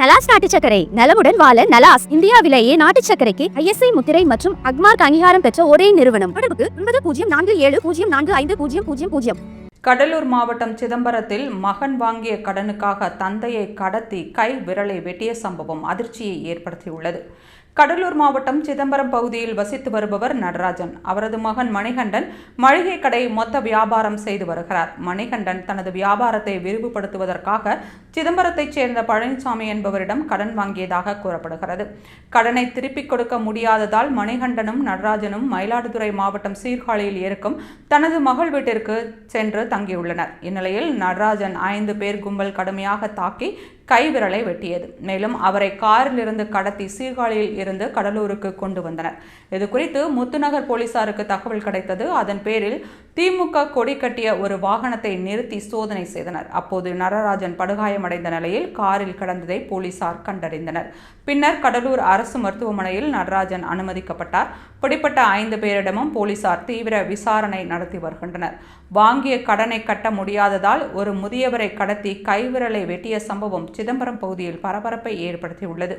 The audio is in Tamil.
நலாஸ் நாட்டு சக்கரை நலமுடன் வாழ நலாஸ் இந்தியாவிலேயே நாட்டு சக்கரைக்கு ஐஎஸ்ஐ முத்திரை மற்றும் அக்மார்க் அங்கீகாரம் பெற்ற ஒரே நிறுவனம். தொடர்புக்கு ஒன்பது பூஜ்ஜியம் நான்கு ஏழு பூஜ்ஜியம் நான்கு ஐந்து பூஜ்ஜியம் பூஜ்ஜியம் பூஜ்ஜியம். கடலூர் மாவட்டம் சிதம்பரத்தில் மகன் வாங்கிய கடனுக்காக தந்தையை கடத்தி கை விரலை வெட்டிய சம்பவம் அதிர்ச்சியை ஏற்படுத்தியுள்ளது. கடலூர் மாவட்டம் சிதம்பரம் பகுதியில் வசித்து வருபவர் நடராஜன். அவரது மகன் மணிகண்டன் மளிகை கடை மொத்த வியாபாரம் செய்து வருகிறார். மணிகண்டன் தனது வியாபாரத்தை விரிவுபடுத்துவதற்காக சிதம்பரத்தைச் சேர்ந்த பழனிசாமி என்பவரிடம் கடன் வாங்கியதாக கூறப்படுகிறது. கடனை திருப்பிக் கொடுக்க முடியாததால் மணிகண்டனும் நடராஜனும் மயிலாடுதுறை மாவட்டம் சீர்காழியில் இருக்கும் தனது மகள் வீட்டிற்கு சென்று தங்கியுள்ளனர். இந்நிலையில் நடராஜன் ஐந்து பேர் கும்பல் கடுமையாக தாக்கி கைவிரலை வெட்டியது. மேலும் அவரை காரில் இருந்து கடத்தி சீர்காழியில் இருந்து கடலூருக்கு கொண்டு வந்தனர். இது குறித்து முத்துநகர் போலீசாருக்கு தகவல் கிடைத்தது. அதன் பேரில் திமுக கொடி கட்டிய ஒரு வாகனத்தை நிறுத்தி சோதனை செய்தனர். அப்போது நடராஜன் படுகாயமடைந்த நிலையில் காரில் கடந்ததை போலீசார் கண்டறிந்தனர். பின்னர் கடலூர் அரசு மருத்துவமனையில் நடராஜன் அனுமதிக்கப்பட்டார். பிடிப்பட்ட ஐந்து பேரிடமும் போலீசார் தீவிர விசாரணை நடத்தி வருகின்றனர். வாங்கிய கடனை கட்ட முடியாததால் ஒரு முதியவரை கடத்தி கைவிரலை வெட்டிய சம்பவம் சிதம்பரம் பகுதியில் பரபரப்பை ஏற்படுத்தியுள்ளது.